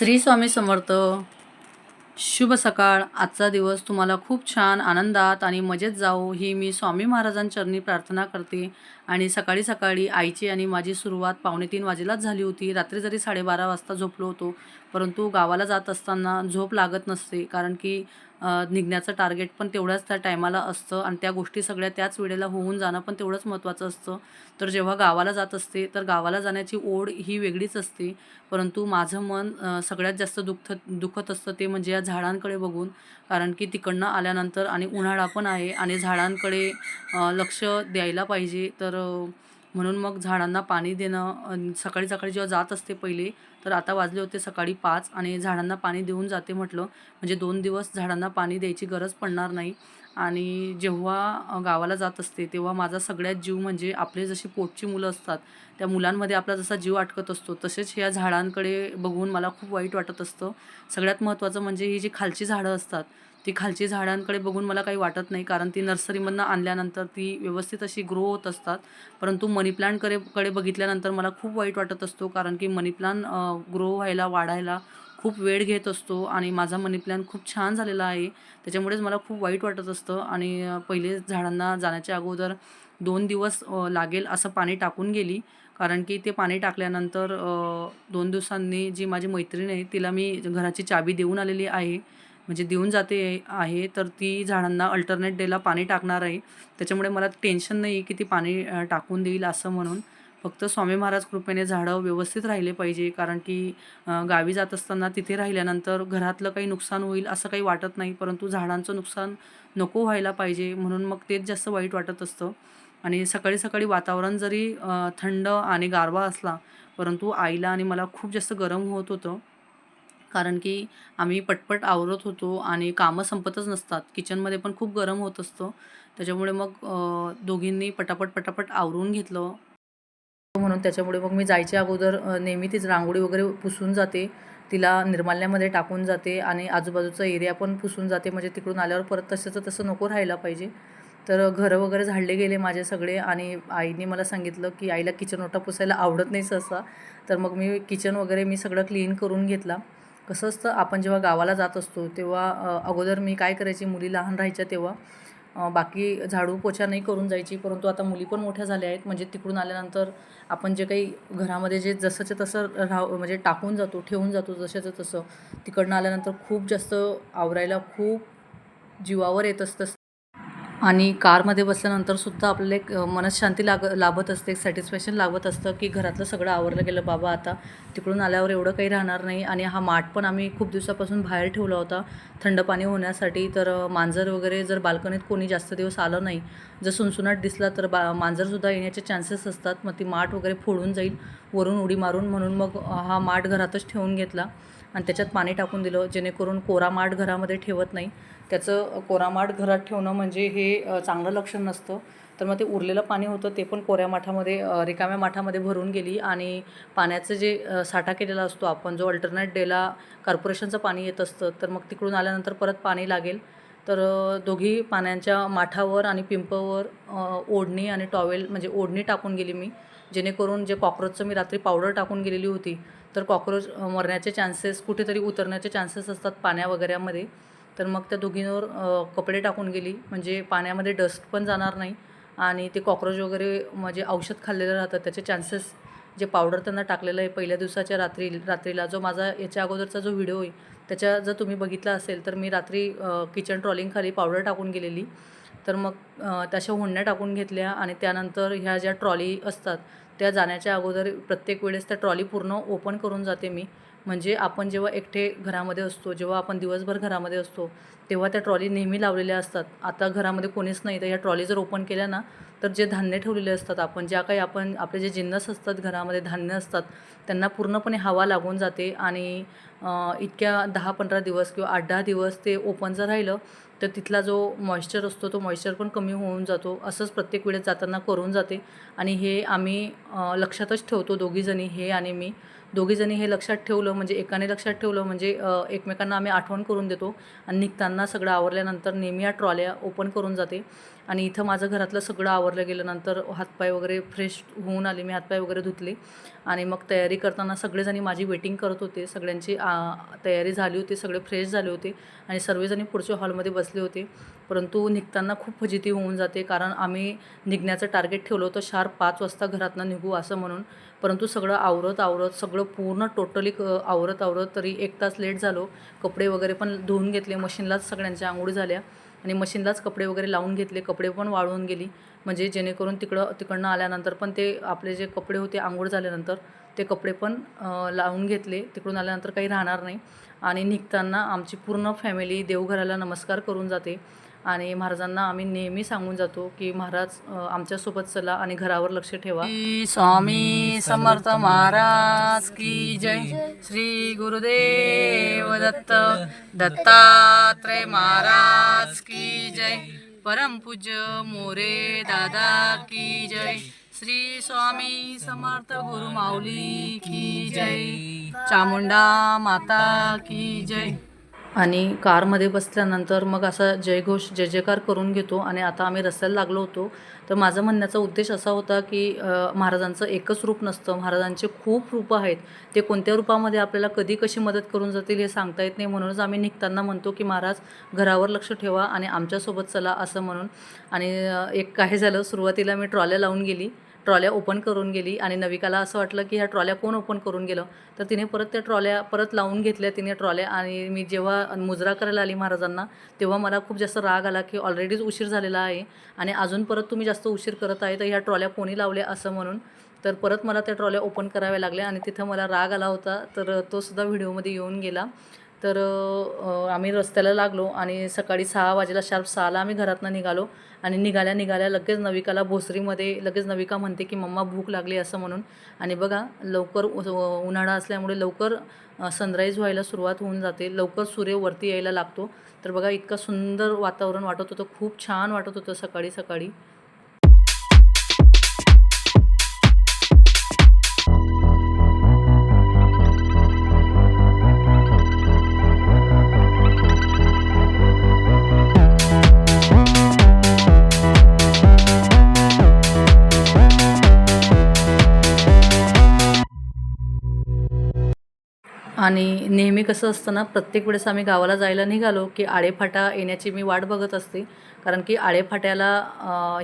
श्री स्वामी समर्थ. शुभ सकाळ. आजचा दिवस तुम्हाला खूप छान आनंदात आणि मजेत जाऊ ही मी स्वामी महाराजांचरणी प्रार्थना करते. आणि सकाळी सकाळी आईची आणि माझी सुरुवात पावणे तीन वाजेलाच झाली होती. रात्री जरी साडेबारा वाजता झोपलो होतो परंतु गावाला जात असताना झोप लागत नसते कारण की निघण्याचं टार्गेट पण तेवढ्याच त्या टायमाला असतं आणि त्या गोष्टी सगळ्या त्याच वेळेला होऊन जाणं पण तेवढंच महत्त्वाचं असतं. तर जेव्हा गावाला जात असते तर गावाला जाण्याची ओढ ही वेगळीच असते. परंतु माझं मन सगळ्यात जास्त दुखत दुखत असतं ते म्हणजे या झाडांकडे बघून. कारण की तिकडनं आल्यानंतर आणि उन्हाळा पण आहे आणि झाडांकडे लक्ष द्यायला पाहिजे. तर म्हणून मग झाडांना पाणी देणं सकाळी सकाळी जेव्हा जात असते पहिले तर आता वाजले होते सकाळी पाच आणि झाडांना पाणी देऊन जाते म्हटलं. म्हणजे दोन दिवस झाडांना पाणी द्यायची गरज पडणार नाही. आणि जेव्हा गावाला जात असते तेव्हा माझा सगळ्यात जीव म्हणजे आपले जशी पोटची मुलं असतात त्या मुलांमध्ये आपला जसा जीव अटकत असतो तसेच ह्या झाडांकडे बघून मला खूप वाईट वाटत असतं. सगळ्यात महत्त्वाचं म्हणजे ही जी खालची झाडं असतात ती खालची झाडांकडे बघून मला काही वाटत नाही कारण ती नर्सरीमधनं आणल्यानंतर ती व्यवस्थित अशी ग्रो होत असतात. परंतु मनी प्लांटकडे कडे बघितल्यानंतर मला खूप वाईट वाटत असतो कारण की मनी प्लांट ग्रो व्हायला वाढायला खूप वेळ घेत असतो आणि माझा मनी प्लॅन खूप छान झालेला आहे. त्याच्यामुळेच मला खूप वाईट वाटत असतं आणि पहिले झाडांना जाण्याच्या अगोदर दोन दिवस लागेल असं पाणी टाकून गेली. कारण की ते पाणी टाकल्यानंतर दोन दिवसांनी जी माझी मैत्रीण आहे तिला मी घराची चाबी देऊन आलेली आहे. म्हणजे देऊन जाते आहे तर ती झाडांना अल्टरनेट डेला पाणी टाकणार आहे. त्याच्यामुळे मला टेन्शन नाही आहे की ती पाणी टाकून देईल असं म्हणून. फक्त स्वामी महाराज कृपेने झाडं व्यवस्थित राहिले पाहिजे कारण की गावी जात असताना तिथे राहिल्यानंतर घरातलं काही नुकसान होईल असं काही वाटत नाही परंतु झाडांचं नुकसान नको व्हायला पाहिजे म्हणून मग तेच जास्त वाईट वाटत असतं. आणि सकाळी सकाळी वातावरण जरी थंड आणि गारवा असला परंतु आईला आणि मला खूप जास्त गरम होत होतं. कारण की आम्ही पटपट आवरत होतो आणि कामं संपतच नसतात. किचनमध्ये पण खूप गरम होत असतो. त्याच्यामुळे मग दोघींनी पटापट पटापट आवरून घेतलं. म्हणून त्याच्यामुळे मग मी जायच्या अगोदर नेहमी तीच रांगोळी वगैरे पुसून जाते. तिला निर्माल्यामध्ये टाकून जाते आणि आजूबाजूचा एरिया पण पुसून जाते. म्हणजे तिकडून आल्यावर परत तसंचं तसं नको राहायला पाहिजे. तर घरं वगैरे झाडले गेले माझे सगळे आणि आईने मला सांगितलं की आईला किचन ओटा पुसायला आवडत नाही सहसा. तर मग मी किचन वगैरे मी सगळं क्लीन करून घेतला. कसं असतं आपण जेव्हा गावाला जात असतो तेव्हा अगोदर मी काय करायची मुली लहान राहायच्या तेव्हा बाकी झाडू पोछा नाही करून जायची परंतु आता मुली पण मोठ्या झाल्या आहेत म्हणजे तिकडून आल्यानंतर आपण जे काही घरामध्ये जे जसंच्या तसं राह म्हणजे टाकून जातो ठेवून जातो जशाचं तसं तिकडनं आल्यानंतर खूप जास्त आवरायला खूप जीवावर येत असतं आणि कारमध्ये बसल्यानंतर सुद्धा आपल्याला एक मनशांती लाग लाभत असते एक सॅटिस्फॅक्शन लाभत असतं की घरातलं सगळं आवरलं गेलं बाबा आता तिकडून आल्यावर एवढं काही राहणार नाही. आणि हा माठ पण आम्ही खूप दिवसापासून बाहेर ठेवला होता थंड पाणी होण्यासाठी. तर मांजर वगैरे जर बाल्कनीत कोणी जास्त दिवस आलं नाही जर सुनसुनाट दिसला तर बा मांजरसुद्धा येण्याचे चान्सेस असतात. मग ती माठ वगैरे फोडून जाईल वरून उडी मारून. म्हणून मग हा माठ घरातच ठेवून घेतला. आणि त्याच्यात पाणी टाकून दिलं जेणेकरून कोरामाठ घरामध्ये ठेवत नाही. त्याचं कोरामाठ घरात ठेवणं म्हणजे हे चांगलं लक्षण नसतं. तर मग ते उरलेलं पाणी होतं ते पण कोऱ्या माठामध्ये रिकाम्या माठामध्ये भरून गेली आणि पाण्याचं जे साठा केलेला असतो आपण जो अल्टरनेट डेला कॉर्पोरेशनचं पाणी येत असतं तर मग तिकडून आल्यानंतर परत पाणी लागेल. तर दोघी पाण्याच्या माठावर आणि पिंपवर ओढणी आणि टॉवेल म्हणजे ओढणी टाकून गेली मी. जेणेकरून जे कॉक्रोचचं मी रात्री पावडर टाकून गेलेली होती तर कॉक्रोच मरण्याचे चान्सेस कुठेतरी उतरण्याचे चान्सेस असतात पाण्या वगैरेमध्ये. तर मग त्या दोघींवर कपडे टाकून गेली. म्हणजे पाण्यामध्ये डस्ट पण जाणार नाही आणि ते कॉक्रोच वगैरे म्हणजे औषध खाल्लेलं राहतं. त्याचे चान्सेस जे पावडर त्यांना टाकलेलं आहे पहिल्या दिवसाच्या रात्री रात्रीला जो माझा याच्या अगोदरचा जो व्हिडिओ आहे त्याच्या जर तुम्ही बघितला असेल तर मी रात्री किचन ट्रॉलिंगखाली पावडर टाकून गेलेली. तर मग तशा हुंड्या टाकून घेतल्या आणि त्यानंतर ह्या ज्या ट्रॉली असतात त्या जाण्याच्या अगोदर प्रत्येक वेळेस त्या ट्रॉली पूर्ण ओपन करून जाते मी. म्हणजे आपण जेव्हा एकटे घरामध्ये असतो जेव्हा आपण दिवसभर घरामध्ये असतो तेव्हा त्या ट्रॉली नेहमी लावलेल्या असतात. आता घरामध्ये कोणीच नाही तर ह्या ट्रॉली जर ओपन केल्या ना तर जे धान्य ठेवलेले असतात आपण ज्या काही आपण आपले जे जिन्नस असतात घरामध्ये धान्य असतात त्यांना पूर्णपणे हवा लागून जाते आणि इतक्या दहा पंधरा दिवस किंवा आठ दहा दिवस ते ओपन जर राहिलं तर तिथला जो मॉइश्चर असतो तो मॉइश्चर पण कमी होऊन जातो. असंच प्रत्येक वेळेस जाताना करून जाते. आणि हे आम्ही लक्षातच ठेवतो दोघीजणी हे आणि मी. दोघीजणी हे लक्षात ठेवलं म्हणजे एकाने लक्षात ठेवलं म्हणजे एकमेकांना आम्ही आठवण करून देतो. आणि निघताना सगळं आवरल्यानंतर नेहमी या ट्रॉल्या ओपन करून जाते. आणि इथं माझं घरातलं सगळं आवरलं गेल्यानंतर हातपाय वगैरे फ्रेश होऊन आले. मी हातपाय वगैरे धुतले. आणि मग तयारी करताना सगळेजणी माझी वेटिंग करत होते. सगळ्यांची तयारी झाली होती. सगळे फ्रेश झाले होते. आणि सर्वजणी पुढच्या हॉलमध्ये बसले होते. परंतु निघताना खूप फजिती होऊन जाते. कारण आम्ही निघण्याचं टार्गेट ठेवलं होतं. शार्प पाच वाजता घरातनं निघू असं म्हणून. परंतु सगळं आवरत आवरत सगळं पूर्ण टोटली क आवरत आवरत तरी एक तास लेट झालो. कपडे वगैरे पण धुवून घेतले. मशीनलाच सगळ्यांच्या आंघोळी झाल्या. आणि मशीनलाच कपडे वगैरे लावून घेतले कपडे पण वाळवून गेली. म्हणजे जेणेकरून तिकडं तिकडनं आल्यानंतर पण ते आपले जे कपडे होते आंघोळ झाल्यानंतर ते कपडे पण लावून घेतले. तिकडून आल्यानंतर काही राहणार नाही. आणि निघताना आमची पूर्ण फॅमिली देवघराला नमस्कार करून जाते. आणि महाराजांना आम्ही नेहमी सांगून जातो की महाराज आमच्यासोबत चला आणि घरावर लक्ष ठेवा. स्वामी समर्थ महाराज की जय. श्री गुरुदेव दत्त दत्तात्रय महाराज की जय. परमपूज्य मोरे दादा की जय. श्री स्वामी समर्थ गुरु माऊली की जय. चामुंडा माता की जय. आणि कारमध्ये बसल्यानंतर मग असा जयघोष जय जयकार करून घेतो आणि आता आम्ही रस्त्याला लागलो होतो. तर माझा म्हणण्याचा उद्देश असा होता की महाराजांचं एकच रूप नसतं. महाराजांचे खूप रूपं आहेत. ते कोणत्या रूपामध्ये आपल्याला कधी कशी मदत करून जातील हे सांगता येत नाही. म्हणूनच आम्ही निघताना म्हणतो की महाराज घरावर लक्ष ठेवा आणि आमच्यासोबत चला असं म्हणून. आणि एक काय झालं सुरुवातीला मी ट्रॉल्या लावून गेली. ट्रॉल्या ओपन करून गेली आणि नविकाला असं वाटलं की ह्या ट्रॉल्या कोण ओपन करून गेलं? तर तिने परत त्या ट्रॉल्या परत लावून घेतल्या तिने ट्रॉल्या आणि मी जेव्हा मुजरा करायला आली महाराजांना तेव्हा मला खूप जास्त राग आला की ऑलरेडीच उशीर झालेला आहे आणि अजून परत तुम्ही जास्त उशीर करत आहे तर ह्या ट्रॉल्या कोणी लावल्या असं म्हणून? तर परत मला त्या ट्रॉल्या ओपन कराव्या लागल्या आणि तिथं मला राग आला होता तर तो सुद्धा व्हिडिओमध्ये येऊन गेला. तर आम्ही रस्त्याला लागलो आणि सकाळी सहा वाजेला शार्प सहाला आम्ही घरातनं निघालो आणि निघाल्या निघाल्या लगेच नविकाला भोसरीमध्ये लगेच नविका म्हणते की मम्मा भूक लागली असं म्हणून. आणि बघा लवकर उ- उन्हाळा असल्यामुळे लवकर सनराईज व्हायला सुरुवात होऊन जाते. लवकर सूर्य वरती यायला लागतो. तर बघा इतकं सुंदर वातावरण वाटत होतं खूप छान वाटत होतं सकाळी सकाळी. आणि नेहमी कसं असतं ना प्रत्येक वेळेस आम्ही गावाला जायला निघालो की आळेफाटा येण्याची मी वाट बघत असते. कारण की आळेफाट्याला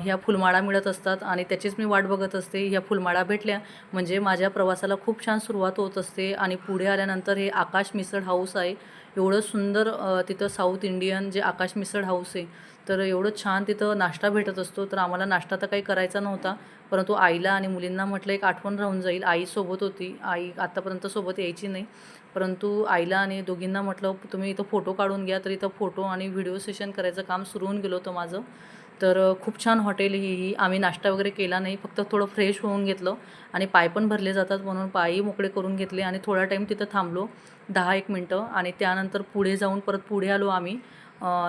ह्या फुलमाळा मिळत असतात आणि त्याचीच मी वाट बघत असते. ह्या फुलमाळा भेटल्या म्हणजे माझ्या प्रवासाला खूप छान सुरुवात होत असते आणि पुढे आल्यानंतर हे आकाश मिसळ हाऊस आहे. एवढं सुंदर तिथं साऊथ इंडियन जे आकाश मिसळ हाऊस आहे तर एवढं छान तिथं नाश्ता भेटत असतो. तर आम्हाला नाश्ता तर काही करायचा नव्हता परंतु आईला आणि मुलींना म्हटलं एक आठवण राहून जाईल. आई सोबत होती. आई आत्तापर्यंत सोबत यायची नाही. परंतु आईला आणि दोघींना म्हटलं तुम्ही इथं फोटो काढून घ्या. तर इथं फोटो आणि व्हिडिओ सेशन करायचं काम सुरू होऊन गेलं होतं माझं. तर खूप छान हॉटेल ही ही. आम्ही नाश्ता वगैरे केला नाही फक्त थोडं फ्रेश होऊन घेतलं आणि पाय पण भरले जातात म्हणून पायही मोकळे करून घेतले आणि थोडा टाईम तिथं थांबलो दहा एक मिनटं. आणि त्यानंतर पुढे जाऊन परत पुढे आलो आम्ही.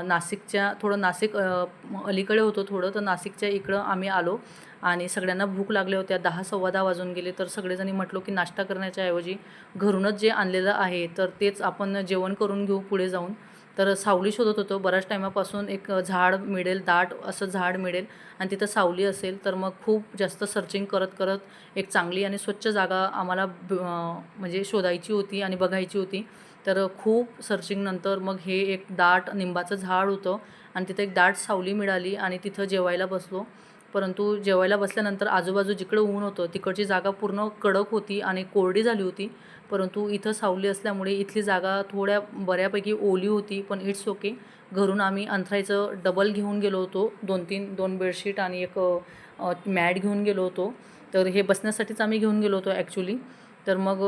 नाशिकच्या थोडं नाशिक अलीकडे होतो थोडं तर नाशिकच्या इकडं आम्ही आलो. आणि सगळ्यांना भूक लागल्या होत्या दहा सव्वा दहा वाजून गेले तर सगळेजणी म्हटलो की नाश्ता करण्याच्या ऐवजी घरूनच जे आणलेलं आहे तर तेच आपण जेवण करून घेऊ पुढे जाऊन. तर सावली शोधत होतो. बऱ्याच टायमापासून एक झाड मिळेल दाट असं झाड मिळेल आणि तिथं सावली असेल तर मग खूप जास्त सर्चिंग करत करत एक चांगली आणि स्वच्छ जागा आम्हाला म्हणजे शोधायची होती आणि बघायची होती. तर खूप सर्चिंगनंतर मग हे एक दाट निंबाचं झाड होतं आणि तिथं एक दाट सावली मिळाली आणि तिथं जेवायला बसलो. परंतु जेवायला बसल्यानंतर आजूबाजू जिकडं ऊन होतं तिकडची जागा पूर्ण कडक होती आणि कोरडी झाली होती. परंतु इथं सावली असल्यामुळे इथली जागा थोड्या बऱ्यापैकी ओली होती पण इट्स ओके. घरून आम्ही अंथरायचं डबल घेऊन गेलो होतो दोन तीन दोन बेडशीट आणि एक मॅट घेऊन गेलो होतो. तर हे बसण्यासाठीच आम्ही घेऊन गेलो होतो ॲक्च्युली तर मग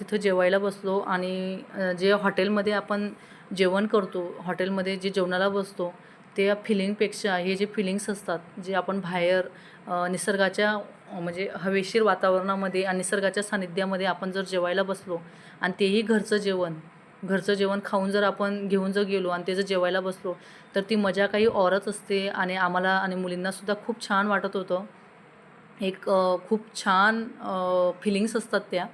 तिथं जेवायला बसलो आणि जे हॉटेलमध्ये आपण जेवण करतो हॉटेलमध्ये जे जेवणाला बसतो त्या फिलिंगपेक्षा हे जे फिलिंग्स असतात जे आपण बाहेर निसर्गाच्या म्हणजे हवेशीर वातावरणामध्ये आणि निसर्गाच्या सानिध्यामध्ये आपण जर जेवायला बसलो आणि तेही घरचं जेवण घरचं जेवण खाऊन जर आपण घेऊन जर गेलो आणि ते जर जेवायला बसलो तर ती मजा काही औरच असते आणि आम्हाला आणि मुलींनासुद्धा खूप छान वाटत होतं. एक खूप छान फिलिंग्स असतात त्या.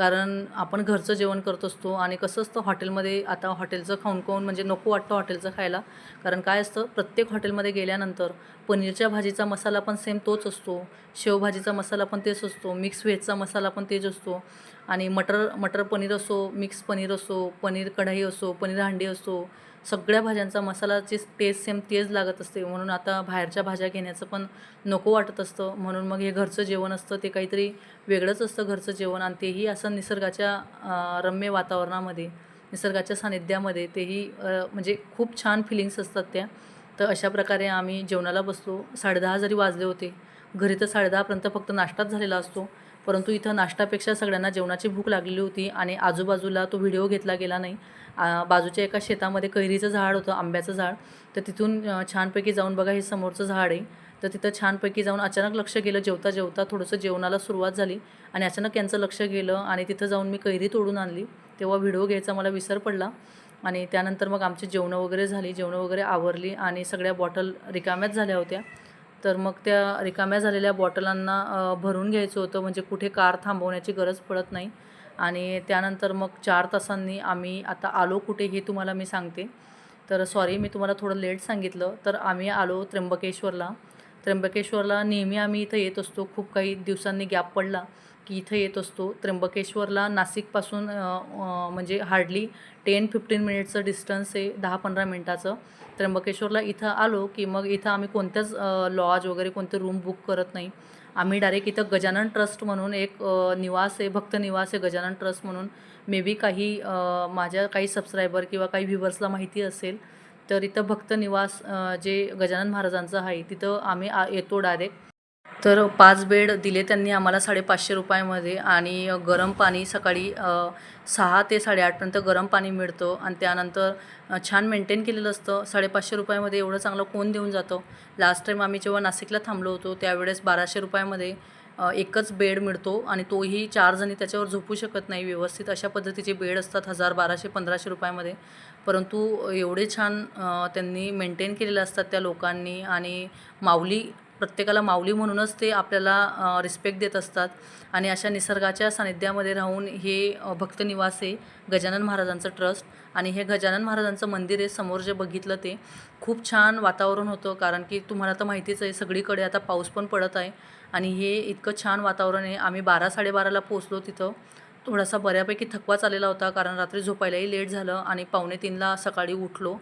कारण आपण घरचं जेवण करत असतो आणि कसं असतं हॉटेलमध्ये आता हॉटेलचं खाऊन खाऊन म्हणजे नको वाटतं हॉटेलचं खायला. कारण काय असतं प्रत्येक हॉटेलमध्ये गेल्यानंतर पनीरच्या भाजीचा मसाला पण सेम तोच असतो शेवभाजीचा मसाला पण तेच असतो मिक्स व्हेजचा मसाला पण तेच असतो. आणि मटर मटर पनीर असो मिक्स पनीर असो पनीर कढाई असो पनीर हांडी असो सगळ्या भाज्यांचा मसालाची टेस्ट सेम तेच लागत असते. म्हणून आता बाहेरच्या भाज्या घेण्याचं पण नको वाटत असतं. म्हणून मग हे घरचं जेवण असतं ते काहीतरी वेगळंच असतं घरचं जेवण आणि तेही असं निसर्गाच्या रम्य वातावरणामध्ये निसर्गाच्या सानिध्यामध्ये तेही म्हणजे खूप छान फिलिंग्स असतात त्या. तर अशा प्रकारे आम्ही जेवणाला बसलो. साडेदहा जरी वाजले होते. घरी तर साडेदहापर्यंत फक्त नाश्ताच झालेला असतो. परंतु इथं नाश्तापेक्षा सगळ्यांना जेवणाची भूक लागलेली होती आणि आजूबाजूला तो व्हिडिओ घेतला गेला नाही. बाजूच्या एका शेतामध्ये कैरीचं झाड होतं आंब्याचं झाड. तर तिथून छानपैकी जाऊन बघा हे समोरचं झाड आहे. तर तिथं छानपैकी जाऊन अचानक लक्ष गेलं जेवता जेवता थोडंसं जेवणाला सुरुवात झाली. आणि अचानक यांचं लक्ष गेलं आणि तिथं जाऊन मी कैरी तोडून आणली. तेव्हा व्हिडिओ घ्यायचा मला विसर पडला. आणि त्यानंतर मग आमची जेवणं वगैरे झाली. जेवणं वगैरे आवरली आणि सगळ्या बॉटल रिकाम्याच झाल्या होत्या. तर मग त्या रिकाम्या झालेल्या बॉटलांना भरून घ्यायचं होतं. म्हणजे कुठे कार थांबवण्याची गरज पडत नाही. आणि त्यानंतर मग चार तासांनी आम्ही आता आलो कुठे हे तुम्हाला मी सांगते. तर सॉरी मी तुम्हाला थोडं लेट सांगितलं तर आम्ही आलो त्र्यंबकेश्वरला. त्र्यंबकेश्वरला नेहमी आम्ही इथं येत असतो. खूप काही दिवसांनी गॅप पडला की इथं येत असतो. त्र्यंबकेश्वरला नाशिकपासून म्हणजे हार्डली टेन फिफ्टीन मिनिटचं डिस्टन्स आहे दहा पंधरा मिनटाचं. त्र्यंबकेश्वरला इथं आलो की मग इथं आम्ही कोणत्याच लॉज वगैरे कोणते रूम बुक करत नाही. आम्ही डायरेक्ट इथं गजानन ट्रस्ट म्हणून एक निवास आहे भक्त निवास आहे गजानन ट्रस्ट म्हणून. मे बी काही माझ्या काही सबस्क्रायबर किंवा काही व्ह्युवर्सला माहिती असेल तर इथं भक्त निवास जे गजानन महाराजांचं आहे तिथं आम्ही आ येतो डायरेक्ट तर पाच बेड दिले त्यांनी आम्हाला साडेपाचशे रुपयामध्ये आणि गरम पाणी सकाळी सहा ते साडेआठपर्यंत गरम पाणी मिळतं आणि त्यानंतर छान मेंटेन केलेलं असतं. साडेपाचशे रुपयामध्ये एवढं चांगलं कोण देऊन जातं? लास्ट टाईम आम्ही जेव्हा नाशिकला थांबलो होतो त्यावेळेस बाराशे रुपयामध्ये एकच बेड मिळतो आणि तोही चार जणी त्याच्यावर झोपू शकत नाही व्यवस्थित. अशा पद्धतीचे बेड असतात हजार बाराशे पंधराशे रुपयामध्ये. परंतु एवढे छान त्यांनी मेंटेन केलेले असतात त्या लोकांनी आणि माऊली प्रत्येकाला माऊली म्हणूनच ते आपल्याला रिस्पेक्ट देत असतात. आणि अशा निसर्गाच्या सानिध्यामध्ये राहून हे भक्तनिवास आहे गजानन महाराजांचं ट्रस्ट आणि हे गजानन महाराजांचं मंदिर आहे समोर जे बघितलं ते खूप छान वातावरण होतं. कारण की तुम्हाला तर माहितीच आहे सगळीकडे आता पाऊस पण पडत आहे. आणि हे इतकं छान वातावरण आहे. आम्ही बारा साडेबाराला पोचलो तिथं. थोडासा बऱ्यापैकी थकवा आलेला होता. कारण रात्री झोपायलाही लेट झालं. आणि पावणे तीनला सकाळी उठलो.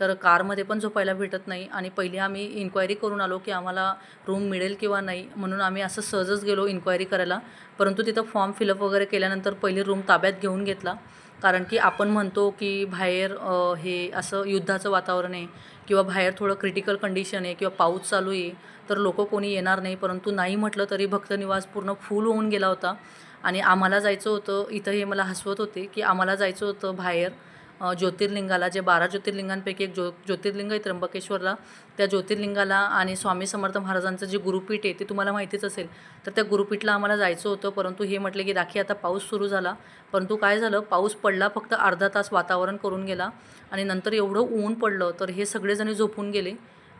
तर कारमध्ये पण झोपायला भेटत नाही आणि पहिले आम्ही इन्क्वायरी करून आलो की आम्हाला रूम मिळेल किंवा नाही म्हणून आम्ही असं सहजच गेलो इन्क्वायरी करायला. परंतु तिथं फॉर्म फिलअप वगैरे केल्यानंतर पहिले रूम ताब्यात घेऊन घेतला. कारण की आपण म्हणतो की बाहेर हे असं युद्धाचं वातावरण आहे किंवा बाहेर थोडं क्रिटिकल कंडिशन आहे किंवा पाऊस चालू आहे तर लोक कोणी येणार नाही. परंतु नाही म्हटलं तरी भक्तनिवास पूर्ण फुल होऊन गेला होता. आणि आम्हाला जायचं होतं इथं हे मला हसवत होते की आम्हाला जायचं होतं बाहेर. ज्योतिर्लिंगाला जे बारा ज्योतिर्लिंगांपैकी एक ज्यो ज्योतिर्लिंग आहे त्र्यंबकेश्वरला त्या ज्योतिर्लिंगाला आणि स्वामी समर्थ महाराजांचं जे गुरुपीठ आहे ते तुम्हाला माहितीच असेल. तर त्या गुरुपीठला आम्हाला जायचं होतं परंतु हे म्हटले की राखी आता पाऊस सुरू झाला. परंतु काय झालं पाऊस पडला फक्त अर्धा तास वातावरण करून गेला आणि नंतर एवढं ऊन पडलं तर हे सगळेजणी झोपून गेले.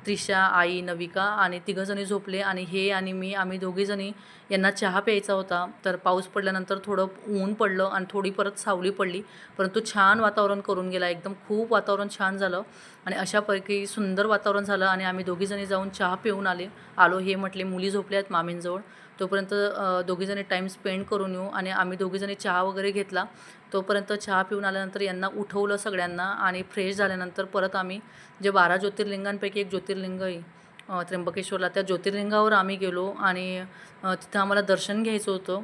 त्रिशा आई नविका आणि तिघंजणी झोपले आणि हे आणि मी आम्ही दोघीजणी यांना चहा प्यायचा होता. तर पाऊस पडल्यानंतर थोडं ऊन पडलं आणि थोडी परत सावली पडली. परंतु छान वातावरण करून गेला. एकदम खूप वातावरण छान झालं आणि अशापैकी सुंदर वातावरण झालं आणि आम्ही दोघीजणी जाऊन चहा पिऊन आले. आलो हे म्हटले मुली झोपल्या आहेत मामींजवळ. तोपर्यंत दोघीजणी टाईम स्पेंड करून येऊ आणि आम्ही दोघीजणी चहा वगैरे घेतला. तोपर्यंत चहा पिऊन आल्यानंतर यांना उठवलं सगळ्यांना आणि फ्रेश झाल्यानंतर परत आम्ही जे बारा ज्योतिर्लिंगांपैकी एक ज्योतिर्लिंग आहे त्र्यंबकेश्वरला त्या ज्योतिर्लिंगावर आम्ही गेलो आणि तिथं आम्हाला दर्शन घ्यायचं होतं.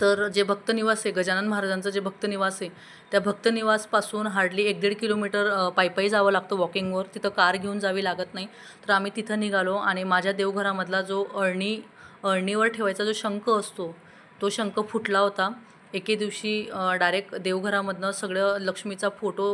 तर जे भक्तनिवास आहे गजानन महाराजांचं जे भक्तनिवास आहे त्या भक्तनिवासपासून हार्डली एक दीड किलोमीटर पायपायी जावं लागतं वॉकिंगवर तिथं कार घेऊन जावी लागत नाही. तर आम्ही तिथं निघालो आणि माझ्या देवघरामधला जो अळणी अळणीवर ठेवायचा जो शंख असतो तो शंख फुटला होता. एके दिवशी डायरेक्ट देवघरामधनं सगळं लक्ष्मीचा फोटो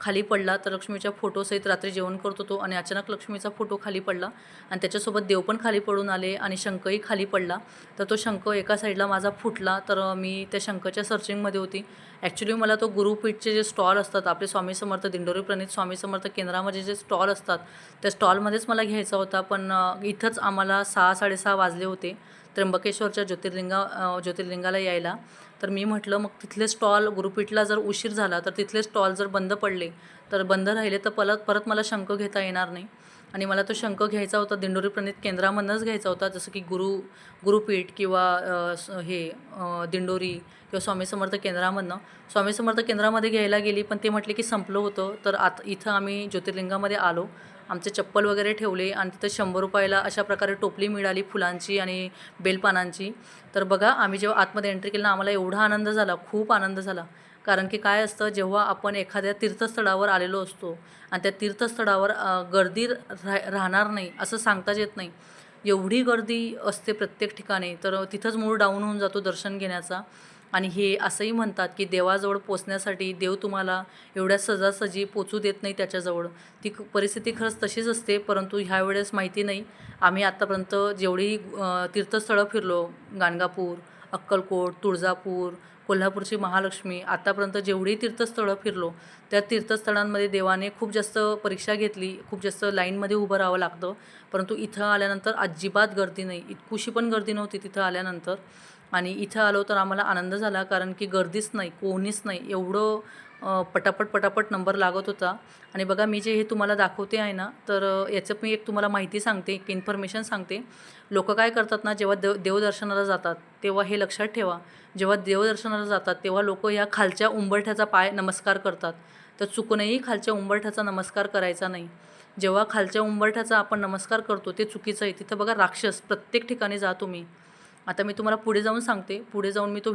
खाली पडला. तर लक्ष्मीच्या फोटोसहित रात्री जेवण करत होतो आणि अचानक लक्ष्मीचा फोटो खाली पडला. आणि त्याच्यासोबत देव पण खाली पडून आले आणि शंखही खाली पडला. तर तो शंख एका साईडला माझा फुटला. तर मी त्या शंखच्या सर्चिंगमध्ये होती. ॲक्च्युली मला तो गुरुपीठचे जे स्टॉल असतात आपले स्वामी समर्थ दिंडोरी प्रणित स्वामी समर्थ केंद्रामध्ये जे स्टॉल असतात त्या स्टॉलमध्येच मला घ्यायचा होता. पण इथंच आम्हाला सहा साडेसहा वाजले होते त्र्यंबकेश्वरच्या ज्योतिर्लिंगा ज्योतिर्लिंगाला यायला. तर मी म्हटलं मग तिथले स्टॉल गुरुपीठला जर उशीर झाला तर तिथले स्टॉल जर बंद पडले तर बंद राहिले तर परत परत मला शंख घेता येणार नाही. आणि मला तो शंख घ्यायचा होता दिंडोरी प्रणित केंद्रामधनंच घ्यायचा होता जसं की गुरु गुरुपीठ किंवा हे दिंडोरी किंवा स्वामी समर्थ केंद्रामधनं. स्वामी समर्थ केंद्रामध्ये घ्यायला गेली पण ते म्हटले की संपलं होतं. तर आत इथं आम्ही ज्योतिर्लिंगामध्ये आलो. आमचे चप्पल वगैरे ठेवले आणि तिथं शंभर रुपयाला अशा प्रकारे टोपली मिळाली फुलांची आणि बेलपानांची. तर बघा आम्ही जेव्हा आतमध्ये एंट्री केली ना आम्हाला एवढा आनंद झाला खूप आनंद झाला. कारण की काय असतं जेव्हा आपण एखाद्या तीर्थस्थळावर आलेलो असतो आणि त्या तीर्थस्थळावर गर्दी रा राहणार नाही असं सांगताच येत नाही. एवढी गर्दी असते प्रत्येक ठिकाणी तर तिथंच मूळ डाऊन होऊन जातो दर्शन घेण्याचा. आणि हे असंही म्हणतात की देवाजवळ पोचण्यासाठी देव तुम्हाला एवढ्या सजासजी पोचू देत नाही त्याच्याजवळ. ती परिस्थिती खरंच तशीच असते परंतु ह्यावेळेस माहिती नाही. आम्ही आत्तापर्यंत जेवढी तीर्थस्थळं फिरलो गाणगापूर अक्कलकोट तुळजापूर कोल्हापूरची महालक्ष्मी. आतापर्यंत जेवढी तीर्थस्थळं फिरलो त्या तीर्थस्थळांमध्ये देवाने खूप जास्त परीक्षा घेतली खूप जास्त लाईनमध्ये उभं राहावं लागतं. परंतु इथं आल्यानंतर अजिबात गर्दी नाही. इतकुशी पण गर्दी नव्हती तिथं आल्यानंतर. आणि इथं आलो तर आम्हाला आनंद झाला कारण की गर्दीच नाही कोणीच नाही. एवढं पटापट पटापट नंबर लागत होता. आणि बघा मी जे हे तुम्हाला दाखवते आहे ना तर याचं मी एक तुम्हाला माहिती सांगते एक इन्फॉर्मेशन सांगते. लोक काय करतात ना जेव्हा देव देवदर्शनाला जातात तेव्हा हे लक्षात ठेवा. जेव्हा देवदर्शनाला जातात तेव्हा लोक या खालच्या उंबरठ्याचा पाय नमस्कार करतात. तर चुकूनही खालच्या उंबरठ्याचा नमस्कार करायचा नाही. जेव्हा खालच्या उंबरठ्याचा आपण नमस्कार करतो ते चुकीचं आहे. तिथं बघा राक्षस प्रत्येक ठिकाणी जा तुम्ही. आता मी तुम्हाला पुढे जाऊन सांगते. पुढे जाऊन मी तो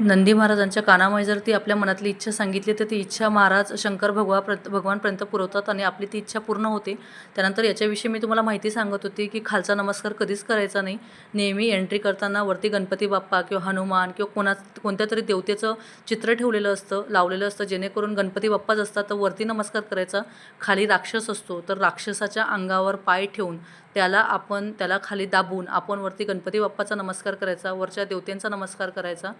नंदी महाराजांच्या कानामध्ये जर ती आपल्या मनातली इच्छा सांगितली तर ती इच्छा महाराज शंकर भगवा भगवानपर्यंत पुरवतात आणि आपली ती इच्छा पूर्ण होते. त्यानंतर याच्याविषयी मी तुम्हाला माहिती सांगत होती की खालचा नमस्कार कधीच करायचा नाही. नेहमी एंट्री करताना वरती गणपती बाप्पा किंवा हनुमान किंवा कोणा कोणत्या तरी देवतेचं चित्र ठेवलेलं असतं लावलेलं असतं जेणेकरून गणपती बाप्पाच असतात तर वरती नमस्कार करायचा. खाली राक्षस असतो तर राक्षसाच्या अंगावर पाय ठेवून त्याला आपण त्याला खाली दाबून आपण वरती गणपती बाप्पाचा नमस्कार करायचा वरच्या देवतेंचा नमस्कार करायचा.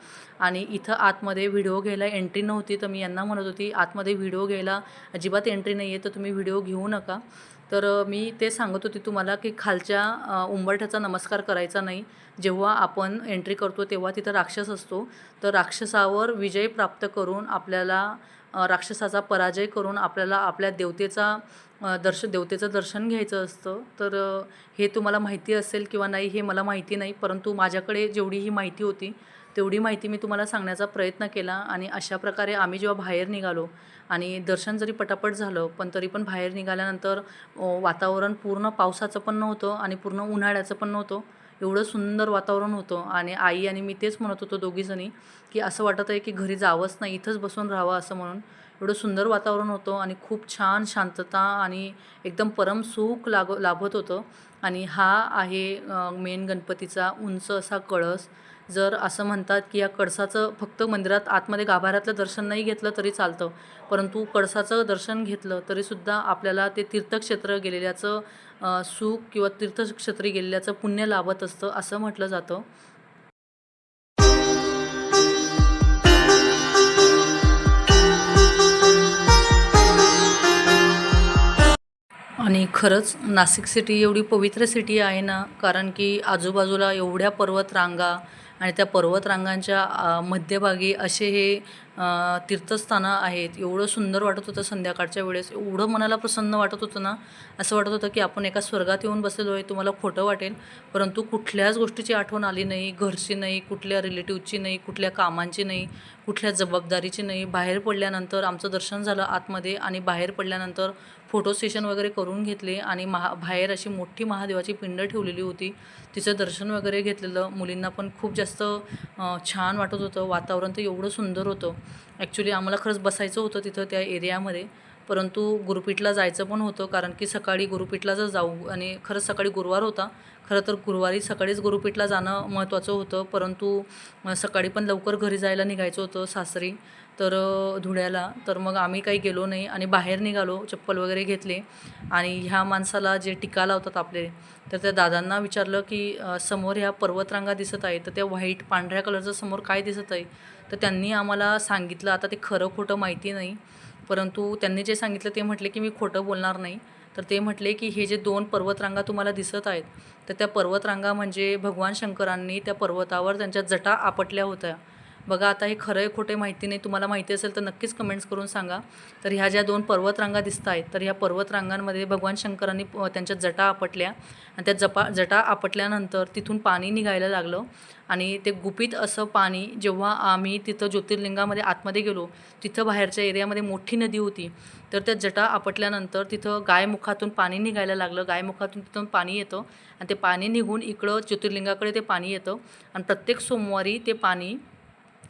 आणि इथं आतमध्ये व्हिडिओ घ्यायला एंट्री नव्हती तर मी यांना म्हणत होती आतमध्ये व्हिडिओ घ्यायला अजिबात एंट्री नाही आहे तर तुम्ही व्हिडिओ घेऊ नका. तर मी ते सांगत होती तुम्हाला की खालच्या उंबरठ्याचा नमस्कार करायचा नाही. जेव्हा आपण एंट्री करतो तेव्हा तिथं राक्षस असतो. तर राक्षसावर विजय प्राप्त करून आपल्याला राक्षसाचा पराजय करून आपल्याला आपल्या देवतेचा दर्श देवतेचं दर्शन घ्यायचं असतं. तर हे तुम्हाला माहिती असेल किंवा नाही हे मला माहिती नाही परंतु माझ्याकडे जेवढी ही माहिती होती तेवढी माहिती मी तुम्हाला सांगण्याचा प्रयत्न केला आणि अशा प्रकारे आम्ही जेव्हा बाहेर निघालो आणि दर्शन जरी पटापट झालं पण तरी पण बाहेर निघाल्यानंतर वातावरण पूर्ण पावसाचं पण नव्हतं आणि पूर्ण उन्हाळ्याचं पण नव्हतं. एवढं सुंदर वातावरण होतं आणि आई आणि मी तेच म्हणत होतो दोघीजणी की असं वाटत आहे की घरी जावंच नाही इथंच बसून राहावं असं म्हणून. एवढं सुंदर वातावरण होतं आणि खूप छान शांतता आणि एकदम परम सुख लाग लाभत होतं. आणि हा आहे मेन गणपतीचा उंच असा कळस जर असं म्हणतात की या कळसाचं फक्त मंदिरात आतमध्ये गाभाऱ्यातलं दर्शन नाही घेतलं तरी चालतं परंतु कळसाचं दर्शन घेतलं तरीसुद्धा आपल्याला ते तीर्थक्षेत्र गेलेल्याचं सुख किंवा तीर्थक्षेत्री गेलेल्याचं पुण्य लाभत असतं असं म्हटलं जातं. आणि खरंच नाशिक सिटी एवढी पवित्र सिटी आहे ना कारण की आजूबाजूला एवढ्या पर्वत रांगा आणि त्या पर्वतरांगांच्या मध्यभागी असे हे तीर्थस्थानं आहेत. एवढं सुंदर वाटत होतं संध्याकाळच्या वेळेस. एवढं मनाला प्रसन्न वाटत होतं ना असं वाटत होतं की आपण एका स्वर्गात येऊन बसलेलो आहे तुम्हाला खोटं वाटेल. परंतु कुठल्याच गोष्टीची आठवण आली नाही घरची नाही कुठल्या रिलेटिव्हची नाही कुठल्या कामांची नाही कुठल्या जबाबदारीची नाही. बाहेर पडल्यानंतर आमचं दर्शन झालं आतमध्ये आणि बाहेर पडल्यानंतर फोटो सेशन वगैरे करून घेतले आणि महा बाहेर अशी मोठी महादेवाची पिंड ठेवलेली होती. तिचं दर्शन वगैरे घेतलेलं. मुलींना पण खूप जास्त छान वाटत होतं. वातावरण तर एवढं सुंदर होतं. ॲक्च्युली आम्हाला खरंच बसायचं होतं तिथं त्या एरियामध्ये परंतु गुरुपीठला जायचं पण होतं. कारण की सकाळी गुरुपीठला जर जाऊ आणि खरंच सकाळी गुरुवार होता. खरं तर गुरुवारी सकाळीच गुरुपीठला जाणं महत्त्वाचं होतं. परंतु सकाळी पण लवकर घरी जायला निघायचं होतं सासरी. तर धुळ्याला तर मग आम्ही काही गेलो नाही आणि बाहेर निघालो चप्पल वगैरे घेतले आणि ह्या माणसाला जे टिका लावतात आपले तर त्या दादांना विचारलं की समोर ह्या पर्वतरांगा दिसत आहे तर त्या व्हाईट पांढऱ्या कलरचं समोर काय दिसत आहे? तर त्यांनी आम्हाला सांगितलं आता ते खरं खोटं माहिती नाही परंतु त्यांनी जे सांगितलं ते म्हटले की मी खोटं बोलणार नाही. तर ते म्हटले की हे जे दोन पर्वतरांगा तुम्हाला दिसत आहेत तर त्या पर्वतरांगा म्हणजे भगवान शंकरांनी त्या पर्वतावर त्यांच्या जटा आपटल्या होत्या. बघा आता हे खरं आहे खोटे माहिती नाही. तुम्हाला माहिती असेल तर नक्कीच कमेंट्स करून सांगा. तर ह्या ज्या दोन पर्वतरांगा दिसत आहेत तर ह्या पर्वतरांगांमध्ये भगवान शंकरांनी त्यांच्या जटा आपटल्या. आणि त्या जपा जटा आपटल्यानंतर तिथून पाणी निघायला लागलं. आणि ते गुपित असं पाणी जेव्हा आम्ही तिथं ज्योतिर्लिंगामध्ये आतमध्ये गेलो तिथं बाहेरच्या एरियामध्ये मोठी नदी होती. तर त्या जटा आपटल्यानंतर तिथं गायमुखातून पाणी निघायला लागलं. गायमुखातून तिथून पाणी येतं आणि ते पाणी निघून इकडं ज्योतिर्लिंगाकडे ते पाणी येतं. आणि प्रत्येक सोमवारी ते पाणी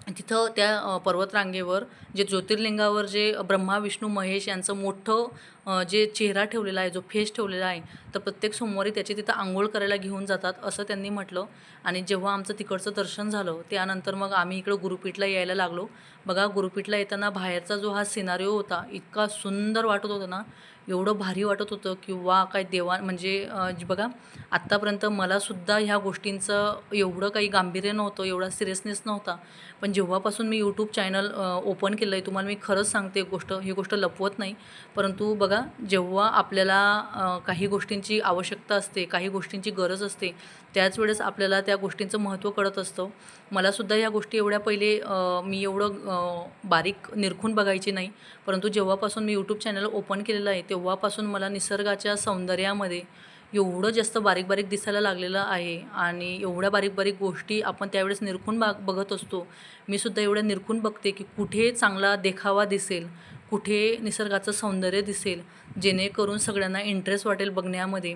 तिथं त्या पर्वतरांगेवर जे ज्योतिर्लिंगावर जे ब्रह्मा विष्णू महेश यांचं मोठं जे चेहरा ठेवलेला आहे जो फेस ठेवलेला आहे तर प्रत्येक सोमवारी त्याची तिथं आंघोळ करायला घेऊन जातात असं त्यांनी म्हटलं. आणि जेव्हा आमचं तिकडचं दर्शन झालं त्यानंतर मग आम्ही इकडं गुरुपीठला यायला लागलो. बघा गुरुपीठला येताना बाहेरचा जो हा सिनारिओ होता इतका सुंदर वाटत होता ना एवढं भारी वाटत होतं किंवा काय देवा म्हणजे बघा आत्तापर्यंत मलासुद्धा ह्या गोष्टींचं एवढं काही गांभीर्य नव्हतं एवढा सिरियसनेस नव्हता. पण जेव्हापासून मी यूट्यूब चॅनल ओपन केलं आहे तुम्हाला मी खरंच सांगते गोष्ट ही गोष्ट लपवत नाही. परंतु बघा जेव्हा आपल्याला काही गोष्टींची आवश्यकता असते काही गोष्टींची गरज असते त्याच वेळेस आपल्याला त्या गोष्टींचं महत्त्व कळत असतं. मलासुद्धा या गोष्टी एवढ्या पहिले मी एवढं बारीक निरखून बघायची नाही. परंतु जेव्हापासून मी यूट्यूब चॅनल ओपन केलेलं आहे तेव्हापासून मला निसर्गाच्या सौंदर्यामध्ये एवढं जास्त बारीक बारीक दिसायला लागलेलं आहे आणि एवढ्या बारीक बारीक गोष्टी आपण त्यावेळेस निरखून बाग बघत असतो. मी सुद्धा एवढ्या निरखून बघते की कुठे चांगला देखावा दिसेल. कुठे निसर्गाचं सौंदर्य दिसेल जेणेकरून सगळ्यांना इंटरेस्ट वाटेल बघण्यामध्ये.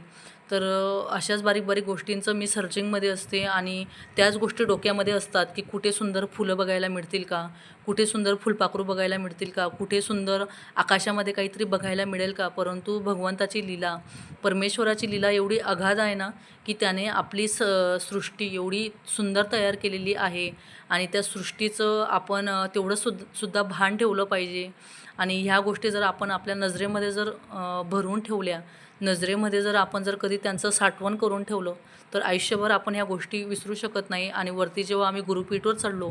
तर अशाच बारीक बारीक गोष्टींचं मी सर्चिंगमध्ये असते आणि त्याच गोष्टी डोक्यामध्ये असतात की कुठे सुंदर फुलं बघायला मिळतील का? कुठे सुंदर फुलपाखरू बघायला मिळतील का? कुठे सुंदर आकाशामध्ये काहीतरी बघायला मिळेल का? परंतु भगवंताची लीला परमेश्वराची लीला एवढी अगाध आहे ना की त्याने आपली स सृष्टी एवढी सुंदर तयार केलेली आहे आणि त्या सृष्टीचं आपण तेवढं सुद सुद्धा भान ठेवलं पाहिजे. आणि ह्या गोष्टी जर आपण आपल्या नजरेमध्ये जर भरून ठेवल्या नजरेमध्ये जर आपण जर कधी त्यांचं साठवण करून ठेवलं तर आयुष्यभर आपण ह्या गोष्टी विसरू शकत नाही. आणि वरती जेव्हा आम्ही गुरुपीठवर चढलो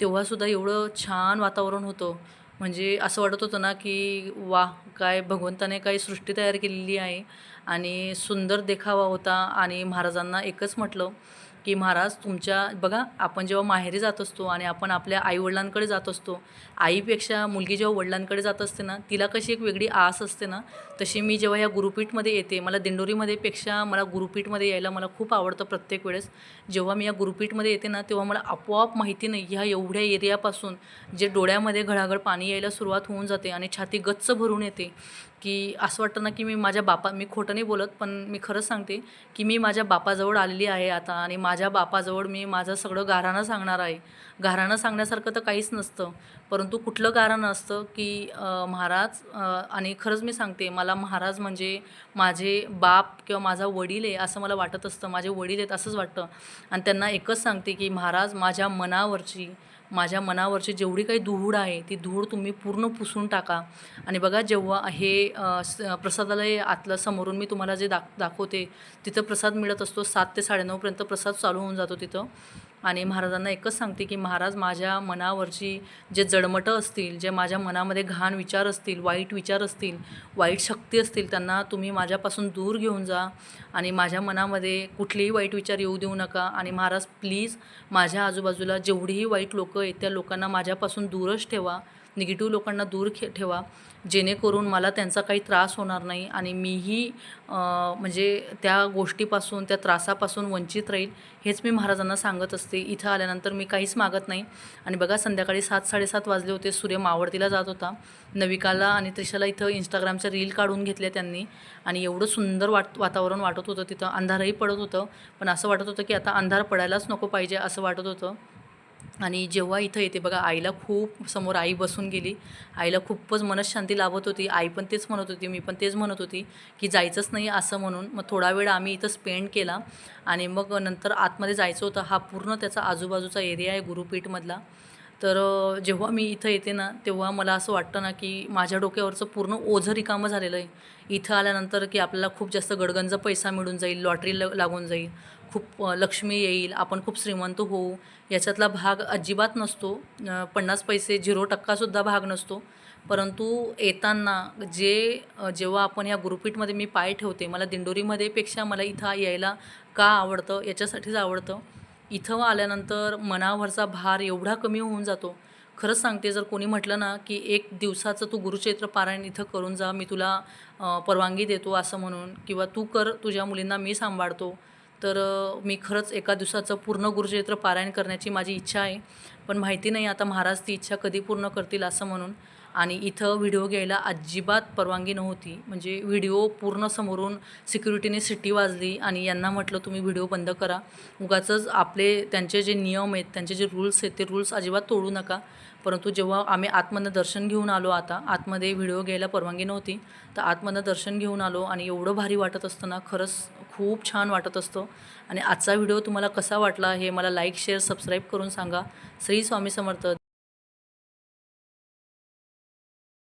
तेव्हासुद्धा एवढं छान वातावरण होतं. म्हणजे असं वाटत होतं ना की वा काय भगवंताने काही सृष्टी तयार केलेली आहे आणि सुंदर देखावा होता. आणि महाराजांना एकच म्हटलं की महाराज तुमच्या बघा आपण जेव्हा माहेरी जात असतो आणि आपण आपल्या आईवडिलांकडे जात असतो आईपेक्षा मुलगी जेव्हा वडिलांकडे जात असते ना तिला कशी एक वेगळी आस असते ना तशी मी जेव्हा या गुरुपीठमध्ये येते मला दिंडोरीमध्ये पेक्षा मला गुरुपीठमध्ये यायला मला खूप आवडतं प्रत्येक वेळेस. जेव्हा मी या गुरुपीठमध्ये येते ना तेव्हा मला आपोआप माहिती नाही ह्या एवढ्या एरियापासून जे डोळ्यामध्ये घडाघड पाणी यायला सुरुवात होऊन जाते आणि छाती गच्च भरून येते. की असं वाटतं ना की मी माझ्या बापा मी खोटं नाही बोलत पण मी खरंच सांगते की मी माझ्या बापाजवळ आलेली आहे आता आणि माझ्या बापाजवळ मी माझं सगळं गाराणं सांगणार आहे. गाराणं सांगण्यासारखं तर काहीच नसतं. परंतु कुठलं गाराणं असतं की महाराज आणि खरंच मी सांगते मला महाराज म्हणजे माझे बाप किंवा माझा वडील आहे असं मला वाटत असतं. माझे वडील आहेत असंच वाटतं. आणि त्यांना एकच सांगते की महाराज माझ्या मनावरची माझ्या मनावरची जेवढी काही धूळ आहे ती धूळ तुम्ही पूर्ण पुसून टाका. आणि बघा जेव्हा हे प्रसादालय आतलं समोरून मी तुम्हाला जे दाख दाखवते तिथं प्रसाद मिळत असतो. सात ते साडेनऊपर्यंत प्रसाद चालू होऊन जातो तिथं. आणि महाराजांना एकच सांगते की महाराज माझ्या मनावरची जे जडमटं असतील जे माझ्या मनामध्ये घाण विचार असतील वाईट विचार असतील वाईट शक्ती असतील त्यांना तुम्ही माझ्यापासून दूर घेऊन जा आणि माझ्या मनामध्ये कुठलेही वाईट विचार येऊ देऊ नका. आणि महाराज प्लीज माझ्या आजूबाजूला जेवढीही वाईट लोकं आहेत त्या लोकांना माझ्यापासून दूरच ठेवा. निगेटिव्ह लोकांना दूर खे ठेवा. जेणेकरून मला त्यांचा काही त्रास होणार नाही आणि मीही म्हणजे त्या गोष्टीपासून त्या त्रासापासून वंचित राहील हेच मी महाराजांना सांगत असते. इथं आल्यानंतर मी काहीच मागत नाही. आणि बघा संध्याकाळी सात साडेसात वाजले होते. सूर्य मावळतीला जात होता. नविकाला आणि त्रिशाला इथं इंस्टाग्रामच्या रील काढून घेतल्या त्यांनी. आणि एवढं सुंदर वाट वातावरण वाटत होतं तिथं. अंधारही पडत होतं. पण असं वाटत होतं की आता अंधार पडायलाच नको पाहिजे असं वाटत होतं. आणि जेव्हा इथं येते बघा आईला खूप समोर आई बसून गेली. आईला खूपच मनशांती लाभत होती. आई पण तेच म्हणत होती मी पण तेच म्हणत होती की जायचंच नाही असं म्हणून. मग थोडा वेळ आम्ही इथं स्पेंड केला आणि मग नंतर आतमध्ये जायचं होतं. हा पूर्ण त्याचा आजूबाजूचा एरिया आहे गुरुपीठमधला. तर जेव्हा मी इथं येते ना तेव्हा मला असं वाटतं ना की माझ्या डोक्यावरचं पूर्ण ओझं रिकामं झालेलं आहे. इथं आल्यानंतर की आपल्याला खूप जास्त गडगंज पैसा मिळून जाईल लॉटरी ल लागून जाईल. खूप लक्ष्मी येईल आपण खूप श्रीमंत होऊ याच्यातला भाग अजिबात नसतो. पन्नास पैसे झिरो टक्कासुद्धा भाग नसतो. परंतु येताना जे जेव्हा आपण या गुरुपीठमध्ये मी पाय ठेवते मला दिंडोरीमध्ये पेक्षा मला इथं यायला का आवडतं याच्यासाठीच आवडतं. इथं आल्यानंतर मनावरचा भार एवढा कमी होऊन जातो. खरंच सांगते जर कोणी म्हटलं ना की एक दिवसाचं तू गुरुचैत्र पारायण इथं करून जा मी तुला परवानगी देतो असं म्हणून किंवा तू कर तुझ्या मुलींना मी सांभाळतो तर मी खरंच एका दिवसाचं पूर्ण गुरुचरित्र पारायण करण्याची माझी इच्छा आहे. पण माहिती नाही आता महाराज ती इच्छा कधी पूर्ण करतील असं म्हणून. आणि इथं व्हिडिओ घ्यायला अजिबात परवानगी नव्हती. म्हणजे व्हिडिओ पूर्ण समोरून सिक्युरिटीने सिटी वाजली आणि यांना म्हटलं तुम्ही व्हिडिओ बंद करा. उगाचंच आपले त्यांचे जे नियम आहेत त्यांचे जे रूल्स आहेत ते रूल्स अजिबात तोडू नका. परंतु जेव्हा आम्ही आतमधनं दर्शन घेऊन आलो आता आतमध्ये व्हिडिओ घ्यायला परवानगी नव्हती. तर आतमधनं दर्शन घेऊन आलो आणि एवढं भारी वाटत असतं ना खरंच खूप छान वाटत असतं. आणि आजचा व्हिडिओ तुम्हाला कसा वाटला हे मला लाईक शेअर सबस्क्राईब करून सांगा. श्री स्वामी समर्थ.